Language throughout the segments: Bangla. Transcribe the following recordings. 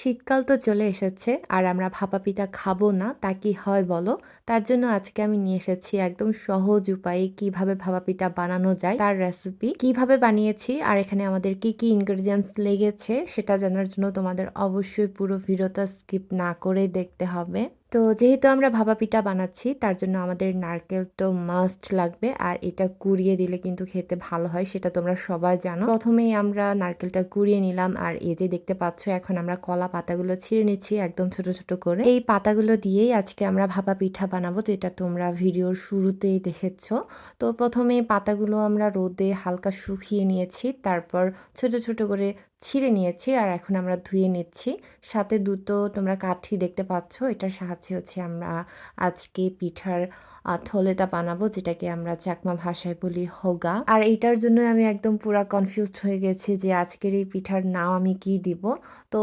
শীতকাল তো চলে এসেছে, আর আমরা ভাপা পিঠা খাব না, তা কি হয় বলো? তার জন্য আজকে আমি নিয়ে এসেছি একদম সহজ উপায়ে কীভাবে ভাপা পিঠা বানানো যায়, তার রেসিপি কীভাবে বানিয়েছি, আর এখানে আমাদের কি কি ইনগ্রেডিয়েন্টস লেগেছে, সেটা জানার জন্য তোমাদের অবশ্যই পুরো ভিডিওটা স্কিপ না করে দেখতে হবে। তো যেহেতু আমরা ভাপা পিঠা বানাচ্ছি, তার জন্য আমাদের নারকেল তো মাস্ট লাগবে। আর এটা কুড়িয়ে দিলে কিন্তু খেতে ভালো হয়, সেটা তোমরা সবাই জানো। প্রথমেই আমরা নারকেলটা কুড়িয়ে নিলাম, আর এই যে দেখতে পাচ্ছ, এখন আমরা কলা পাতাগুলো ছিঁড়ে নিচ্ছি একদম ছোট ছোট করে। এই পাতাগুলো দিয়েই আজকে আমরা ভাপা পিঠা বানাবো, যেটা তোমরা ভিডিওর শুরুতেই দেখেছ। তো প্রথমে পাতাগুলো আমরা রোদে হালকা শুকিয়ে নিয়েছি, তারপর ছোট ছোট করে ছিঁড়ে নিয়েছি আর এখন আমরা ধুয়ে নিচ্ছি। সাথে দুটো তোমরা কাঠি দেখতে পাচ্ছ, এটার সাহায্যে হচ্ছে আমরা আজকে পিঠার থলেটা বানাবো, যেটাকে আমরা চাকমা ভাষায় বলি হোগা। আর এইটার জন্য আমি একদম পুরা কনফিউজড হয়ে গেছি যে আজকের এই পিঠার নাম আমি কি দিব। তো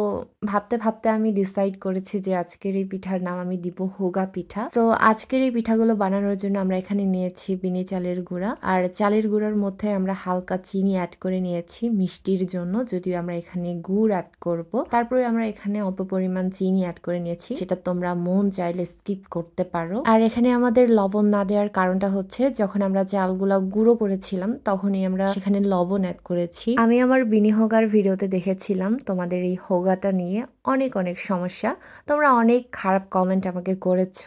ভাবতে ভাবতে আমি ডিসাইড করেছি যে আজকের এই পিঠার নাম আমি দিব হোগা পিঠা। তো আজকের এই পিঠাগুলো বানানোর জন্য আমরা এখানে নিয়েছি বিনি চালের গুঁড়া। আর চালের গুঁড়ার মধ্যে আমরা হালকা চিনি অ্যাড করে নিয়েছি মিষ্টির জন্য, যদিও আমরা এখানে গুড় অ্যাড করব। তারপরে আমরা এখানে অল্প পরিমাণ চিনি অ্যাড করে নিয়েছি। সেটা তোমরা মন চাইলে স্কিপ করতে পারো। আর এখানে আমাদের লবণ না দেওয়ার কারণটা হচ্ছে, যখন আমরা চালগুলা গুঁড়ো করেছিলাম, তখনই আমরা সেখানে লবণ অ্যাড করেছি। আমি আমার বিনিহোগার ভিডিওতে দেখেছিলাম তোমাদের এই হোগাটা নিয়ে অনেক অনেক সমস্যা। তোমরা অনেক খারাপ কমেন্ট আমাকে করেছ।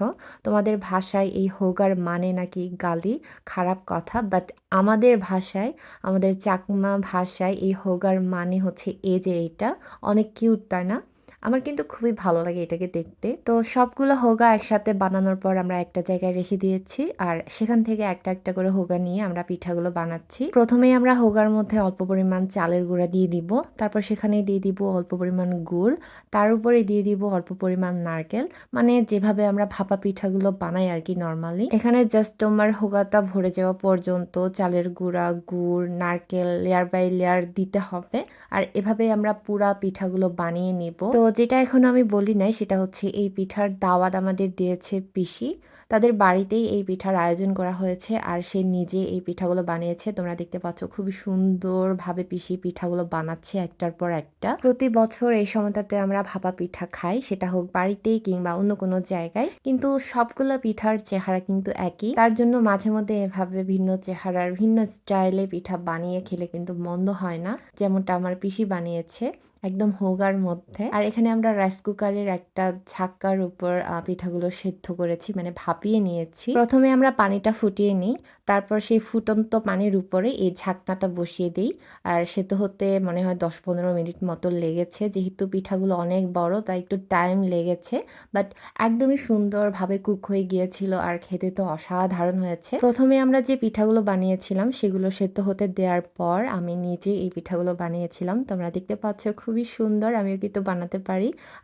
তোমাদের ভাষায় এই হোগার মানে নাকি গালি? খারাপ কথা বাট আমাদের ভাষায়, আমাদের চাকমা ভাষায় এই হোগার মানে হচ্ছে এ যে এটা অনেক কিউট তাই না? আমার কিন্তু খুবই ভালো লাগে এটাকে দেখতে। তো সবগুলো হোগা একসাথে বানানোর পর আমরা একটা জায়গায় রেখে দিয়েছি আর সেখান থেকে একটা একটা করে হোগা নিয়ে আমরা পিঠাগুলো বানাচ্ছি। প্রথমেই আমরা হোগার মধ্যে অল্প পরিমাণ চালের গুঁড়া দিয়ে দিব, তারপর সেখানে দিয়ে দিব অল্প পরিমাণ গুড়, তার উপরে দিয়ে দিব অল্প পরিমাণ নারকেল। মানে যেভাবে আমরা ভাপা পিঠাগুলো বানাই আর কি নর্মালি এখানে জাস্ট তোমার হোগাটা ভরে যাওয়া পর্যন্ত চালের গুঁড়া, গুড়, নারকেল লেয়ার বাই লেয়ার দিতে হবে। আর এভাবে আমরা পুরা পিঠাগুলো বানিয়ে নিব। তো যেটা এখন আমি বলি নাই, সেটা হচ্ছে এই পিঠার দাওয়াত আমাদের দিয়েছে পিসি। তাদের বাড়িতেই এই পিঠার আয়োজন করা হয়েছে আর সে নিজে এই পিঠাগুলো বানিয়েছে। তোমরা দেখতে পাচ্ছ খুবই সুন্দরভাবে পিসি পিঠাগুলো বানাচ্ছে একটার পর একটা। প্রতি বছর এই সময়টাতে আমরা ভাপা পিঠা খাই, সেটা হোক বাড়িতেই কিংবা অন্য কোনো জায়গায়। কিন্তু সবগুলো পিঠার চেহারা কিন্তু একই। তার জন্য মাঝে মধ্যে এভাবে ভিন্ন চেহারার, ভিন্ন স্টাইলে পিঠা বানিয়ে খেলে কিন্তু মন্দ হয় না, যেমনটা আমার পিসি বানিয়েছে, একদম হোগার মধ্যে। আর এখানে আমরা রাইস কুকারের একটা ছাক্কার উপর পিঠাগুলো সেদ্ধ করেছি মানে ভাপিয়ে নিয়েছি। প্রথমে আমরা পানিটা ফুটিয়ে নিই, তারপর সেই ফুটন্ত পানির উপরে এই ঝাকনাটা বসিয়ে দিই। আর সেদ্ধ হতে মনে হয় দশ পনেরো মিনিট মতো লেগেছে। যেহেতু পিঠাগুলো অনেক বড়, তাই একটু টাইম লেগেছে। বাট একদমই সুন্দরভাবে কুক হয়ে গিয়েছিল আর খেতে তো অসাধারণ হয়েছে। প্রথমে আমরা যে পিঠাগুলো বানিয়েছিলাম, সেগুলো সেদ্ধ হতে দেওয়ার পর আমি নিজে এই পিঠাগুলো বানিয়েছিলাম। তোমরা দেখতে পাচ্ছ, খুবই সুন্দর। আমিও কিন্তু বানাতে পারি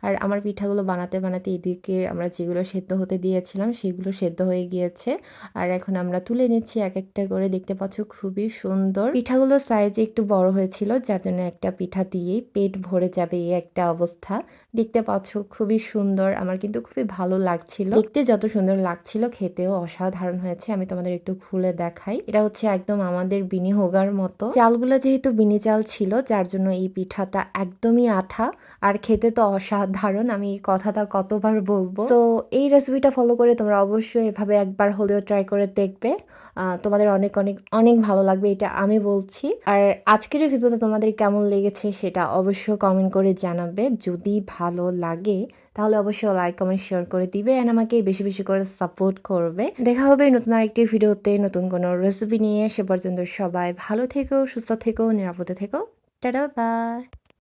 আর আমার পিঠাগুলো বানাতে বানাতে এদিকে আমরা যেগুলো সেদ্ধ হতে দিয়েছিলাম সেগুলো সেদ্ধ হয়ে গিয়েছে। আর এখন আমরা তুলে নিচ্ছি এক একটা করে। দেখতে পাচ্ছ খুবই সুন্দর। পিঠাগুলো সাইজ একটু বড় হয়েছিল, যার জন্য একটা পিঠা দিয়েই পেট ভরে যাবে এই একটা অবস্থা। দেখতে পাচ্ছ, খুবই সুন্দর। আমার কিন্তু খুবই ভালো লাগছিল। দেখতে যত সুন্দর লাগছিল, খেতেও অসাধারণ হয়েছে। আমি তোমাদের একটু খুলে দেখাই। এটা হচ্ছে একদম আমাদের বিনি হোগার মতো। চালগুলো যেহেতু বিনি চাল ছিল, যার জন্য এই পিঠাটা একদমই আঠা। আর খেতে তো অসাধারণ, আমি এই কথাটা কতবার বলব। তো এই রেসিপিটা ফলো করে তোমরা অবশ্যই এভাবে একবার হলেও ট্রাই করে দেখবে। তোমাদের অনেক অনেক অনেক ভালো লাগবে, এটা আমি বলছি। আর আজকের ভিডিওটা তোমাদের কেমন লেগেছে, সেটা অবশ্যই কমেন্ট করে জানাবে। যদি ভালো লাগে, তাহলে অবশ্যই লাইক কমেন্ট শেয়ার করে দিবে অ্যান্ড আমাকে বেশি বেশি করে সাপোর্ট করবে। দেখা হবে নতুন আরেকটি ভিডিওতে, নতুন কোনো রেসিপি নিয়ে। সে পর্যন্ত সবাই ভালো থেকো, সুস্থ থেকো, নিরাপদে থেকো। Tata bye